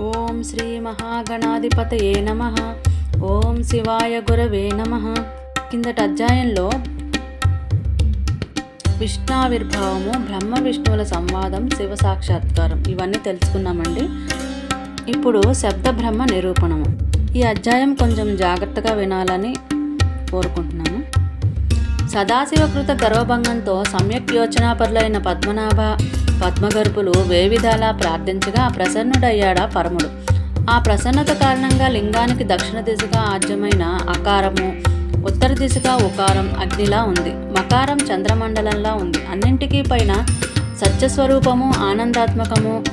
ఓం శ్రీ మహాగణాధిపతయే నమ. ఓం శివాయ గురవే నమ. కిందటి అధ్యాయంలో విష్ణావిర్భావము బ్రహ్మ విష్ణువుల సంవాదం శివ సాక్షాత్కారం ఇవన్నీ తెలుసుకున్నామండి. ఇప్పుడు శబ్ద బ్రహ్మ నిరూపణము. ఈ అధ్యాయం కొంచెం జాగ్రత్తగా వినాలని కోరుకుంటున్నాను. సదాశివకృత గర్వభంగంతో సమ్యక్ యోచనాపరులైన పద్మనాభ పద్మగర్భులు వేవిధాలా ప్రార్థించగా ప్రసన్నుడయ్యాడా పరముడు. ఆ ప్రసన్నత కారణంగా లింగానికి దక్షిణ దిశగా ఆద్యమైన అకారము ఉత్తర దిశగా ఉకారం అగ్నిలా ఉంది. మకారం చంద్రమండలంలా ఉంది. అన్నింటికీ పైన సత్యస్వరూపము ఆనందాత్మకము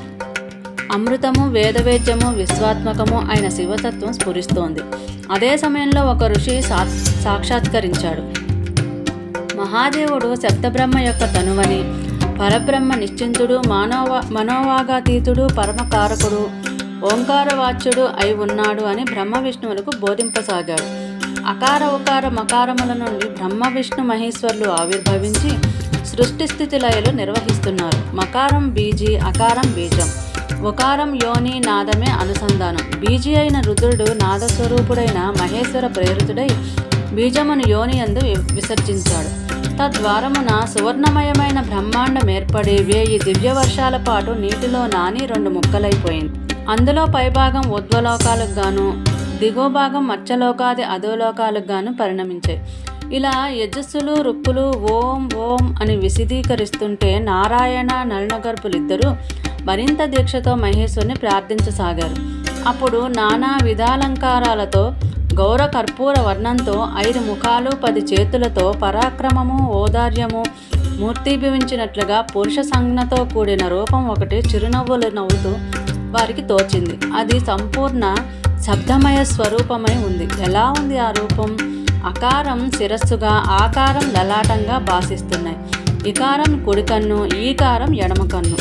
అమృతము వేదవేద్యము విశ్వాత్మకము అయిన శివతత్వం స్ఫురిస్తోంది. అదే సమయంలో ఒక ఋషి సా సాక్షాత్కరించాడు. మహాదేవుడు శబ్దబ్రహ్మ యొక్క తనువని పరబ్రహ్మ నిశ్చింతుడు మానవ మనోవాగాతీతుడు పరమకారకుడు ఓంకారవాచ్యుడు అయి ఉన్నాడు అని బ్రహ్మ విష్ణువులకు బోధింపసాగాడు. అకార ఉకార మకారముల నుండి బ్రహ్మ విష్ణు మహేశ్వరులు ఆవిర్భవించి సృష్టి స్థితి లయలు నిర్వహిస్తున్నారు. మకారం బీజి అకారం బీజం. ఉకారం యోని నాదమే అనుసంధానం. బీజి అయిన రుద్రుడు నాదస్వరూపుడైన మహేశ్వర ప్రేరితుడై బీజమును యోని యందు విసర్జించాడు. తద్వారమున సువర్ణమయమైన బ్రహ్మాండం ఏర్పడి వేయి దివ్య వర్షాల పాటు నీటిలో నాని రెండు ముక్కలైపోయింది. అందులో పైభాగం ఉద్వలోకాలకు గాను దిగువ భాగం మత్స్యలోకాది అధోలోకాలకు గాను పరిణమించాయి. ఇలా యజస్సులు రుక్కులు ఓం ఓం అని విశదీకరిస్తుంటే నారాయణ నలనగర్పులిద్దరూ మరింత దీక్షతో మహేశ్వరుని ప్రార్థించసాగారు. అప్పుడు నానా విధాలంకారాలతో గౌర కర్పూర వర్ణంతో ఐదు ముఖాలు పది చేతులతో పరాక్రమము ఓదార్యము మూర్తిభవించినట్లుగా పురుష సంజ్ఞతో కూడిన రూపం ఒకటి చిరునవ్వులు నవ్వుతూ వారికి తోచింది. అది సంపూర్ణ శబ్దమయ స్వరూపమై ఉంది. ఎలా ఉంది ఆ రూపం? అకారం శిరస్సుగా ఆకారం లలాటంగా భాసిస్తున్నాయి. ఇకారం కుడికన్ను ఈకారం ఎడమ కన్ను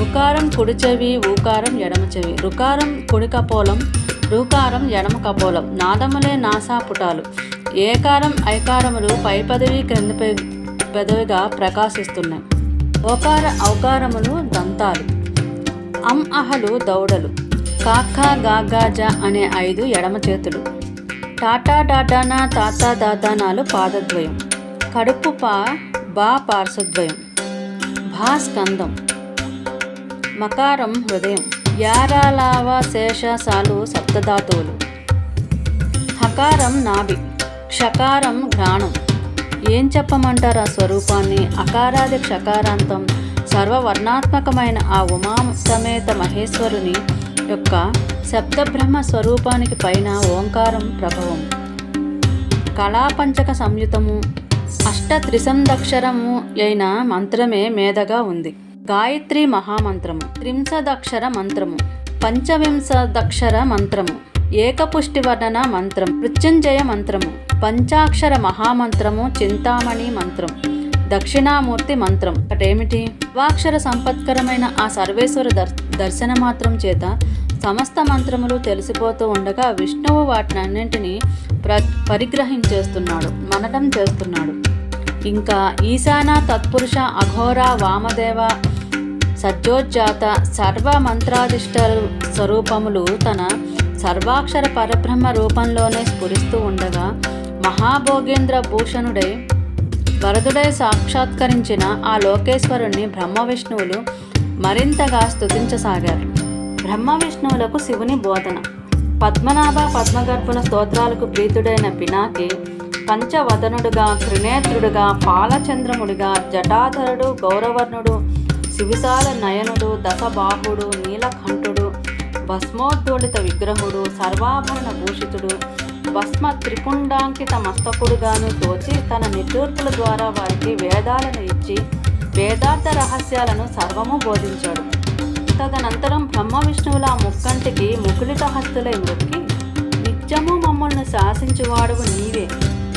ఉకారం కుడి చెవి ఊకారం ఎడమ చెవి రుకారం కుడికపోలం రూకారం ఎడమ కపోలం. నాదములే నాసాపుటాలు ఏకారం ఐకారములు పై పదవి క్రింద పె- పెదవిగా ప్రకాశిస్తున్నాయి. ఓకార ఔకారములు దంతాలు. అం అహలు దౌడలు. కాకా గాగాజ అనే ఐదు ఎడమ చేతులు. టాటా డాటానా తాతా దాదానాలు పాదద్వయం. కడుపు పా బా పార్శ్వద్వయం. భా స్కందం. మకారం హృదయం. యారాలావ శేషాసాలు సప్తధాతువులు. హకారం నాభి క్షకారం ఘ్రాణం. ఏం చెప్పమంటారు ఆ స్వరూపాన్ని? అకారాది క్షకారాంతం సర్వవర్ణాత్మకమైన ఆ ఉమా సమేత మహేశ్వరుని యొక్క శబ్దబ్రహ్మ స్వరూపానికి పైన ఓంకారం ప్రభవం. కళాపంచక సంయుతము అష్ట త్రిసందక్షరము అయిన మంత్రమే మేధగా ఉంది. గాయత్రి మహామంత్రము. త్రింశదక్షర మంత్రము. పంచవింశదక్షర మంత్రము. ఏకపుష్టి వర్ణన మంత్రం. మృత్యుంజయ మంత్రము. పంచాక్షర మహామంత్రము. చింతామణి మంత్రం. దక్షిణామూర్తి మంత్రం. ఒకటేమిటి? వాక్షర సంపత్కరమైన ఆ సర్వేశ్వర దర్ దర్శన మాత్రం చేత సమస్త మంత్రములు తెలిసిపోతూ ఉండగా విష్ణువు వాటినన్నింటినీ ప్ర పరిగ్రహించేస్తున్నాడు. మననం చేస్తున్నాడు. ఇంకా ఈశాన తత్పురుష అఘోర వామదేవ సజ్జోజ్జాత సర్వ మంత్రాధిష్ట స్వరూపములు తన సర్వాక్షర పరబ్రహ్మ రూపంలోనే స్ఫురిస్తూ ఉండగా మహాభోగేంద్ర భూషణుడై వరదుడై సాక్షాత్కరించిన ఆ లోకేశ్వరుణ్ణి బ్రహ్మ విష్ణువులు మరింతగా స్తుతించసాగారు. బ్రహ్మ విష్ణువులకు శివుని బోధన. పద్మనాభ పద్మగర్భుల స్తోత్రాలకు ప్రీతుడైన పినాకి పంచవదనుడుగా త్రినేత్రుడుగా పాలచంద్రముడిగా జటాధరుడు గౌరవర్ణుడు సువిశాల నయనుడు దశబాహుడు నీలకంఠుడు భస్మోద్దోళిత విగ్రహుడు సర్వాభరణ భూషితుడు భస్మ త్రిపుండాంకిత మస్తకుడుగాను తోచి తన నిట్టూర్పుల ద్వారా వారికి వేదాలను ఇచ్చి వేదార్థ రహస్యాలను సర్వము బోధించాడు. తదనంతరం బ్రహ్మ విష్ణువుల ఆ ముక్కంటికి ముకులిత హస్తులై మృక్కి నిత్యము మమ్మల్ని శాసించువాడువు నీవే.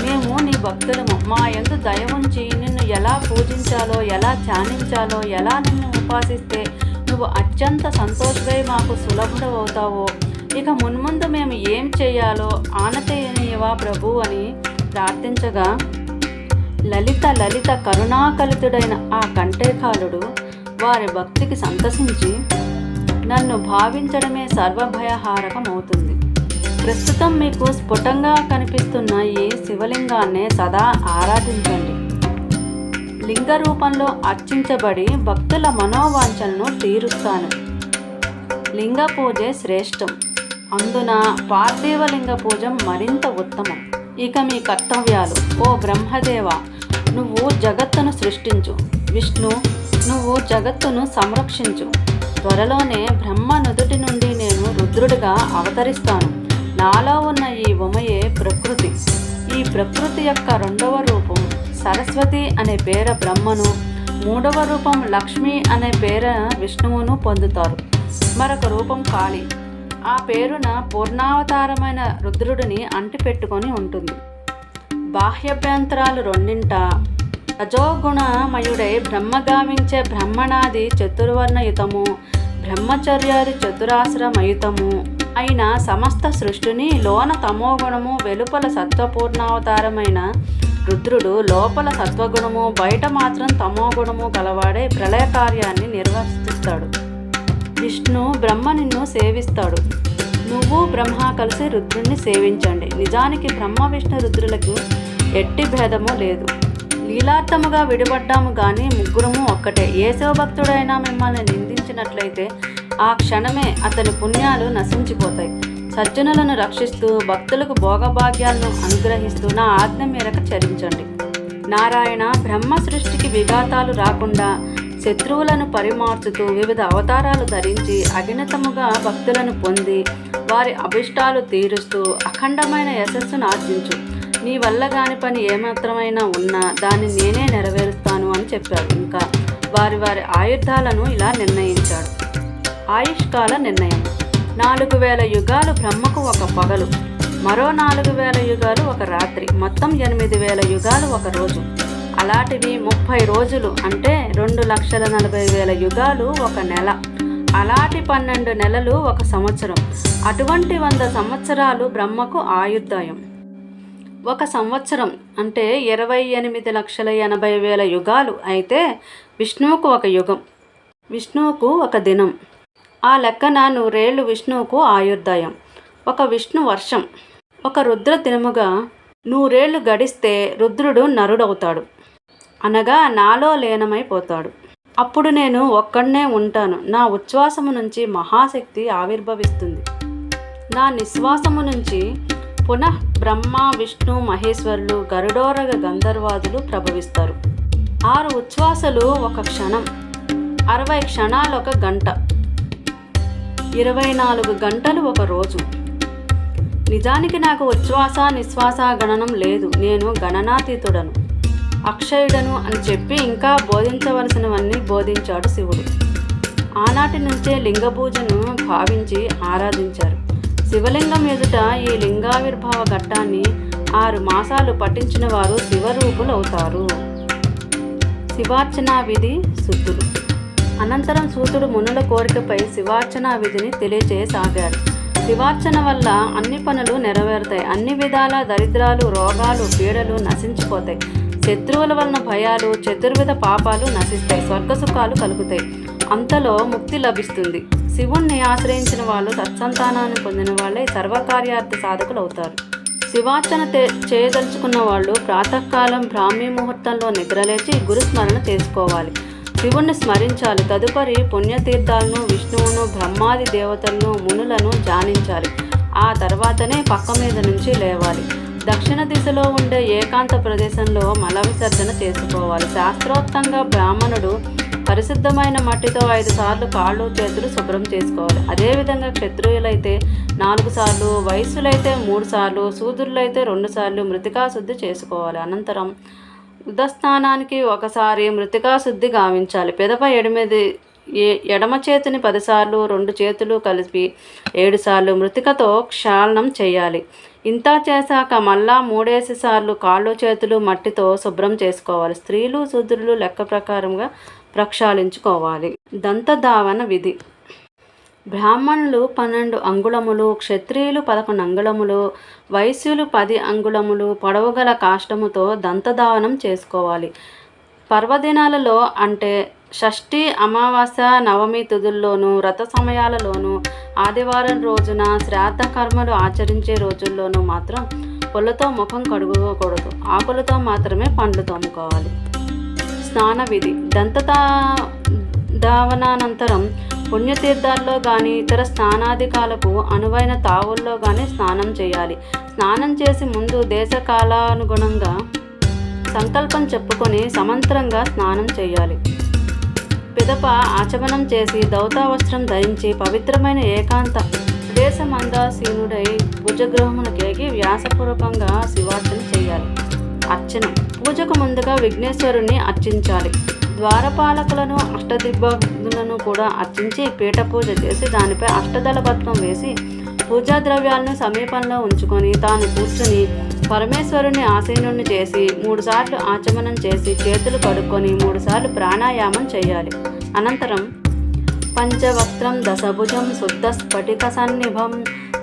మేము నీ భక్తులము. మా ఎందు దయ ఉంచి నిన్ను ఎలా పూజించాలో ఎలా ధ్యానించాలో ఎలా నిన్ను ఉపాసిస్తే నువ్వు అత్యంత సంతోషమై మాకు సులభుడవుతావో ఇక మున్ముందు మేము ఏం చేయాలో ఆనతేయనియవా ప్రభు అని ప్రార్థించగా లలిత లలిత కరుణాకలితుడైన ఆ కంఠేకాలుడు వారి భక్తికి సంతసించి నన్ను భావించడమే సర్వభయహారకమవుతుంది. ప్రస్తుతం మీకు స్ఫుటంగా కనిపిస్తున్న ఈ శివలింగాన్ని సదా ఆరాధించండి. లింగ రూపంలో అర్చించబడి భక్తుల మనోవాంఛలను తీరుస్తాను. లింగ పూజే శ్రేష్టం. అందున పార్థివలింగ పూజ మరింత ఉత్తమం. ఇక మీ కర్తవ్యాలు ఓ బ్రహ్మదేవ నువ్వు జగత్తును సృష్టించు. విష్ణు నువ్వు జగత్తును సంరక్షించు. త్వరలోనే బ్రహ్మ నుదుటి నుండి నేను రుద్రుడిగా అవతరిస్తాను. నాలో ఉన్న ఈ ఉమయే ప్రకృతి. ఈ ప్రకృతి యొక్క రెండవ రూపం సరస్వతి అనే పేర బ్రహ్మను మూడవ రూపం లక్ష్మి అనే పేర విష్ణువును పొందుతారు. మరొక రూపం కాళి. ఆ పేరున పూర్ణావతారమైన రుద్రుడిని అంటిపెట్టుకొని ఉంటుంది. బాహ్యభ్యంతరాలు రెండింట రజోగుణమయుడై బ్రహ్మగామించే బ్రహ్మణాది చతుర్వర్ణయుతము బ్రహ్మచర్యాది చతురాశ్రమయుతము. అయిన సమస్త సృష్టిని లోన తమోగుణము వెలుపల సత్వపూర్ణావతారమైన రుద్రుడు లోపల సత్వగుణము బయట మాత్రం తమోగుణము గలవాడే ప్రళయ కార్యాన్ని నిర్వర్తిస్తాడు విష్ణు బ్రహ్మ నిన్ను సేవిస్తాడు. నువ్వు బ్రహ్మ కలిసి రుద్రుణ్ణి సేవించండి. నిజానికి బ్రహ్మ విష్ణు రుద్రులకు ఎట్టి భేదము లేదు. లీలార్థముగా విడిపడ్డాము కానీ ముగ్గురము ఒక్కటే. ఏ శివభక్తుడైనా మిమ్మల్ని నిందించినట్లయితే ఆ క్షణమే అతని పుణ్యాలు నశించిపోతాయి. సజ్జనులను రక్షిస్తూ భక్తులకు భోగభాగ్యాలను అనుగ్రహిస్తూ నా ఆజ్ఞ మేరకు చరించండి. నారాయణ బ్రహ్మ సృష్టికి విఘాతాలు రాకుండా శత్రువులను పరిమార్చుతూ వివిధ అవతారాలు ధరించి అగినతముగా భక్తులను పొంది వారి అభిష్టాలు తీరుస్తూ అఖండమైన యశస్సును ఆర్జించు. నీ వల్ల కాని పని ఏమాత్రమైనా ఉన్నా దాన్ని నేనే నెరవేరుస్తాను అని చెప్పాడు. ఇంకా వారి వారి ఆయుధాలను ఇలా నిర్ణయించాడు. ఆయుష్కాల నిర్ణయం. నాలుగు వేల యుగాలు బ్రహ్మకు ఒక పగలు. మరో నాలుగు వేల యుగాలు ఒక రాత్రి. మొత్తం ఎనిమిది వేల యుగాలు ఒక రోజు. అలాంటివి ముప్పై రోజులు అంటే రెండు లక్షల నలభై వేల యుగాలు ఒక నెల. అలాంటి పన్నెండు నెలలు ఒక సంవత్సరం. అటువంటి వంద సంవత్సరాలు బ్రహ్మకు ఆయుర్దాయం. ఒక సంవత్సరం అంటే ఇరవై ఎనిమిది లక్షల ఎనభై వేల యుగాలు అయితే విష్ణువుకు ఒక యుగం. విష్ణువుకు ఒక దినం. ఆ లెక్కన నూరేళ్ళు విష్ణువుకు ఆయుర్దాయం. ఒక విష్ణు వర్షం. ఒక రుద్ర దినముగా నూరేళ్ళు గడిస్తే రుద్రుడు నరుడవుతాడు. అనగా నాలో లీనమైపోతాడు. అప్పుడు నేను ఒక్కడనే ఉంటాను. నా ఉచ్ఛ్వాసము నుంచి మహాశక్తి ఆవిర్భవిస్తుంది. నా నిశ్వాసము నుంచి పునః బ్రహ్మ విష్ణు మహేశ్వరులు గరుడోరగ గంధర్వాదులు ప్రభవిస్తారు. ఆరు ఉచ్ఛ్వాసలు ఒక క్షణం. అరవై క్షణాలు ఒక గంట. ఇరవై నాలుగు గంటలు ఒక రోజు. నిజానికి నాకు ఉచ్ఛ్వాస నిశ్వాస గణనం లేదు. నేను గణనాతీతుడను. అక్షయుడను అని చెప్పి ఇంకా బోధించవలసినవన్నీ బోధించాడు శివుడు. ఆనాటి నుంచే లింగ పూజను భావించి ఆరాధించారు. శివలింగం ఎదుట ఈ లింగావిర్భావ ఘట్టాన్ని ఆరు మాసాలు పఠించిన వారు శివరూపులవుతారు. శివార్చనా విధి శుద్ధులు అనంతరం సూతుడు మునుల కోరికపై శివార్చన విధిని తెలియజేయసాగాడు. శివార్చన వల్ల అన్ని పనులు నెరవేరుతాయి. అన్ని విధాల దరిద్రాలు రోగాలు పీడలు నశించిపోతాయి. శత్రువుల వలన భయాలు చతుర్విధ పాపాలు నశిస్తాయి. స్వర్గసుఖాలు కలుగుతాయి. అంతలో ముక్తి లభిస్తుంది. శివుణ్ణి ఆశ్రయించిన వాళ్ళు సత్సంతానాన్ని పొందిన వాళ్ళే సర్వకార్యార్థ సాధకులు అవుతారు శివార్చన చేయదలుచుకున్న వాళ్ళు ప్రాతకాలం బ్రాహ్మీ ముహూర్తంలో నిద్రలేచి గురుస్మరణ చేసుకోవాలి. శివుణ్ణి స్మరించాలి. తదుపరి పుణ్యతీర్థాలను విష్ణువును బ్రహ్మాది దేవతలను మునులను ధ్యానించాలి. ఆ తర్వాతనే పక్క మీద నుంచి లేవాలి. దక్షిణ దిశలో ఉండే ఏకాంత ప్రదేశంలో మల విసర్జన చేసుకోవాలి. శాస్త్రోక్తంగా బ్రాహ్మణుడు పరిశుద్ధమైన మట్టితో ఐదు సార్లు కాళ్ళు చేతులు శుభ్రం చేసుకోవాలి. అదేవిధంగా క్షత్రియులైతే నాలుగు సార్లు వయస్సులైతే మూడు సార్లు శూద్రులైతే రెండు సార్లు మృతికా శుద్ధి చేసుకోవాలి. అనంతరం ఉదస్థానానికి ఒకసారి మృతికా శుద్ధి గావించాలి. పెదప ఎనిమిది ఎడమ చేతిని పదిసార్లు రెండు చేతులు కలిపి ఏడుసార్లు మృతికతో క్షాళనం చేయాలి. ఇంత చేశాక మళ్ళా మూడేసి సార్లు కాళ్ళు చేతులు మట్టితో శుభ్రం చేసుకోవాలి. స్త్రీలు శూద్రులు లెక్క ప్రకారంగా ప్రక్షాళించుకోవాలి. దంతధావన విధి. బ్రాహ్మణులు పన్నెండు అంగుళములు క్షత్రియులు పదకొండు అంగుళములు వైశ్యులు పది అంగుళములు పొడవుగల కాష్టముతో దంతధావనం చేసుకోవాలి. పర్వదినాలలో అంటే షష్ఠి అమావాస్య నవమి తిథుల్లోనూ వ్రత సమయాలలోనూ ఆదివారం రోజున శ్రాద్ధ కర్మలు ఆచరించే రోజుల్లోనూ మాత్రం పొలతో ముఖం కడుగకూడదు. ఆకులతో మాత్రమే పండ్లు తోముకోవాలి. స్నాన విధి దంతతా దావనానంతరం పుణ్యతీర్థాల్లో కానీ ఇతర స్నానాధికాలకు అనువైన తావుల్లో కానీ స్నానం చేయాలి. స్నానం చేసి ముందు దేశ కాలానుగుణంగా సంకల్పం చెప్పుకొని సమంతరంగా స్నానం చేయాలి. పిదప ఆచమనం చేసి దౌతావస్త్రం ధరించి పవిత్రమైన ఏకాంత దేశమందాసీనుడై భుజగృహమునకేగి వ్యాసపూర్వకంగా శివార్చన చేయాలి. అర్చన. పూజకు ముందుగా విఘ్నేశ్వరుని అర్చించాలి. ద్వారపాలకులను అష్టదిబ్బలను కూడా అర్చించి పీఠ పూజ చేసి దానిపై అష్టదళపత్వం వేసి పూజా ద్రవ్యాలను సమీపంలో ఉంచుకొని తాను కూర్చుని పరమేశ్వరుని ఆసీనుణ్ణి చేసి మూడుసార్లు ఆచమనం చేసి చేతులు కడుక్కొని మూడుసార్లు ప్రాణాయామం చేయాలి అనంతరం పంచవక్త్రం దశభుజం శుద్ధ స్ఫటిక సన్నిభం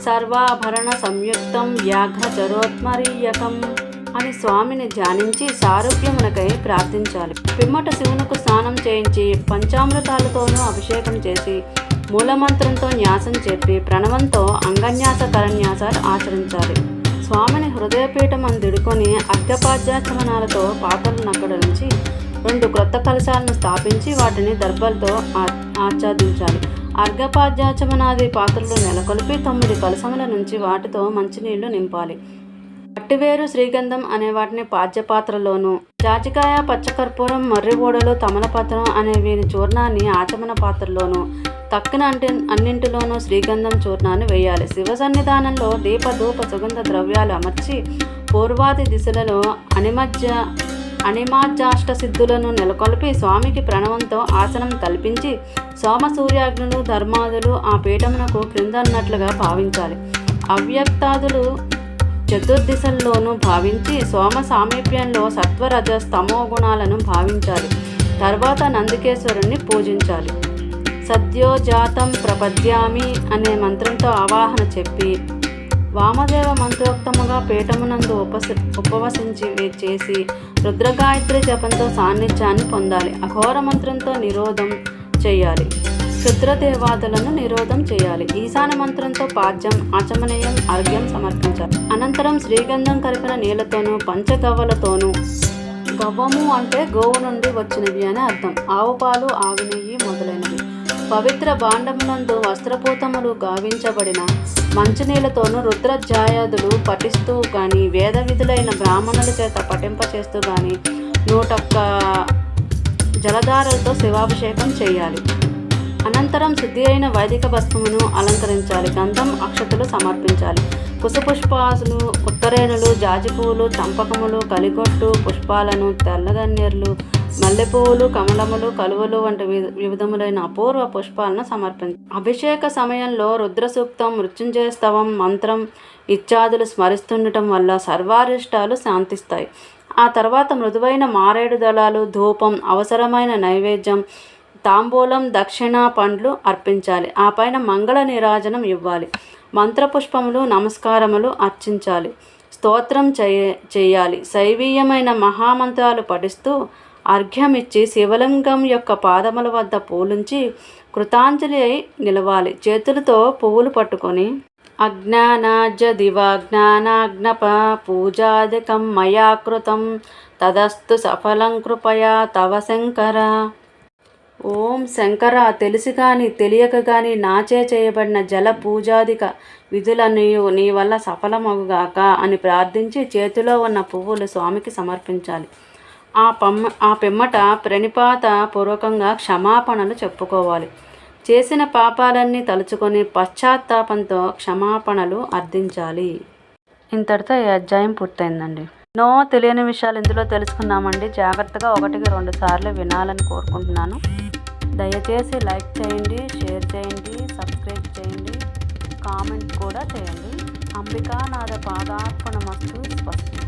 సర్వాభరణ సంయుక్తం వ్యాఘ్రచరోత్మరీయకం అని స్వామిని ధ్యానించి సారూప్యమునకై ప్రార్థించాలి. పిమ్మట శివునకు స్నానం చేయించి పంచామృతాలతోనూ అభిషేకం చేసి మూలమంత్రంతో న్యాసం చెప్పి ప్రణవంతో అంగన్యాస కరన్యాసాలు ఆచరించాలి. స్వామిని హృదయపీఠం అందిడుకొని అర్ఘపాద్యాచమనాలతో పాత్రలు నక్కడలించి రెండు క్రొత్త కలశాలను స్థాపించి వాటిని దర్భలతో ఆచ్ఛాదించాలి. అర్ఘపాద్యాచమనాది పాత్రలు నెలకొల్పి తొమ్మిది కలశముల నుంచి వాటితో మంచినీళ్ళు నింపాలి. పట్టివేరు శ్రీగంధం అనే వాటిని పాద్యపాత్రలోను జాజికాయ పచ్చకర్పూరం మర్రి ఓడలు తమలపత్రం అనే వీరి చూర్ణాన్ని ఆచమన పాత్రలోను తక్కిన అంటే అన్నింటిలోనూ శ్రీగంధం చూర్ణాన్ని వేయాలి. శివ సన్నిధానంలో దీపధూప సుగంధ ద్రవ్యాలు అమర్చి పూర్వాది దిశలలో అనిమజ్జ అనిమాజాష్ట సిద్ధులను నెలకొల్పి స్వామికి ప్రణవంతో ఆసనం కల్పించి సోమ సూర్యాగ్నులు ధర్మాదులు ఆ పీఠమునకు క్రిందన్నట్లుగా భావించాలి. అవ్యక్తాదులు చతుర్దిశల్లోనూ భావించి సోమ సామీప్యంలో సత్వరజ స్తమో గుణాలను భావించాలి. తర్వాత నందికేశ్వరుణ్ణి పూజించాలి. సత్యోజాతం ప్రపద్యామి అనే మంత్రంతో ఆవాహన చెప్పి వామదేవ మంత్రోక్తముగా పీఠమునందు ఉపస ఉపవసించి చేసి రుద్రగాయత్రి జపంతో సాన్నిధ్యాన్ని పొందాలి. అఘోర మంత్రంతో నిరోధం చేయాలి. క్షుద్రదేవాదులను నిరోధం చేయాలి. ఈశాన మంత్రంతో పాద్యం ఆచమనీయం అర్ఘ్యం సమర్పించాలి. అనంతరం శ్రీగంధం కలిపిన నీళ్ళతోనూ పంచగవ్వలతోనూ గవ్వము అంటే గోవు నుండి వచ్చినవి అని అర్థం. ఆవు పాలు ఆవు నెయ్యి మొదలైనవి. పవిత్ర భాండమునందు వస్త్రపూతములు గావించబడిన మంచినీళ్ళతోనూ రుద్రజాయాదులు పఠిస్తూ కానీ వేద విధులైన బ్రాహ్మణుల చేత పఠింపచేస్తూ కానీ నూటొక్క జలధారలతో శివాభిషేకం చేయాలి. అనంతరం శుద్ధి అయిన వైదిక భస్మమును అలంకరించాలి. గంధం అక్షతలు సమర్పించాలి. కుసపుష్పాసులు ఉత్తరేణులు జాజి పువ్వులు చంపకములు కలిగొట్టు పుష్పాలను తెల్లగన్నేర్లు మల్లెపువ్వులు కమలములు కలువలు వంటి వివిధములైన అపూర్వ పుష్పాలను సమర్పించాలి అభిషేక సమయంలో రుద్ర సూక్తం మృత్యుంజయ స్తవం మంత్రం ఇత్యాదులు స్మరిస్తుండటం వల్ల సర్వారిష్టాలు శాంతిస్తాయి. ఆ తర్వాత మృదువైన మారేడు దళాలు ధూపం అవసరమైన నైవేద్యం తాంబూలం దక్షిణ పండ్లు అర్పించాలి. ఆ పైన మంగళ నిరాజనం ఇవ్వాలి. మంత్రపుష్పములు నమస్కారములు అర్చించాలి. స్తోత్రం చేయ చేయాలి. శైవీయమైన మహామంత్రాలు పఠిస్తూ అర్ఘ్యమిచ్చి శివలింగం యొక్క పాదముల వద్ద పూలుంచి కృతాంజలి అయి నిలవాలి. చేతులతో పువ్వులు పట్టుకొని అజ్ఞానాజ్య దివాజ్ఞానాజ్ఞప పూజాదికం మయా కృతం తదస్తు సఫలం కృపయా తవ శంకర ఓం శంకర తెలిసి కానీ తెలియక కానీ నాచే చేయబడిన జల పూజాదిక విధులను నీ వల్ల సఫలమగుగాక అని ప్రార్థించి చేతిలో ఉన్న పువ్వులు స్వామికి సమర్పించాలి. ఆ పమ్మ ఆ పిమ్మట ప్రణిపాత పూర్వకంగా క్షమాపణలు చెప్పుకోవాలి. చేసిన పాపాలన్నీ తలుచుకొని పశ్చాత్తాపంతో క్షమాపణలు అర్థించాలి. ఇంతటితో ఈ అధ్యాయం పూర్తయిందండి. నో తెలియని విషయాలు ఇందులో తెలుసుకున్నామండి జాగ్రత్తగా ఒకటికి రెండు సార్లు వినాలని కోరుకుంటున్నాను. దయచేసి లైక్ చేయండి షేర్ చేయండి సబ్స్క్రైబ్ చేయండి కామెంట్ కూడా చేయండి. అంబికా నాద పాదార్పణమస్తు స్వస్తి.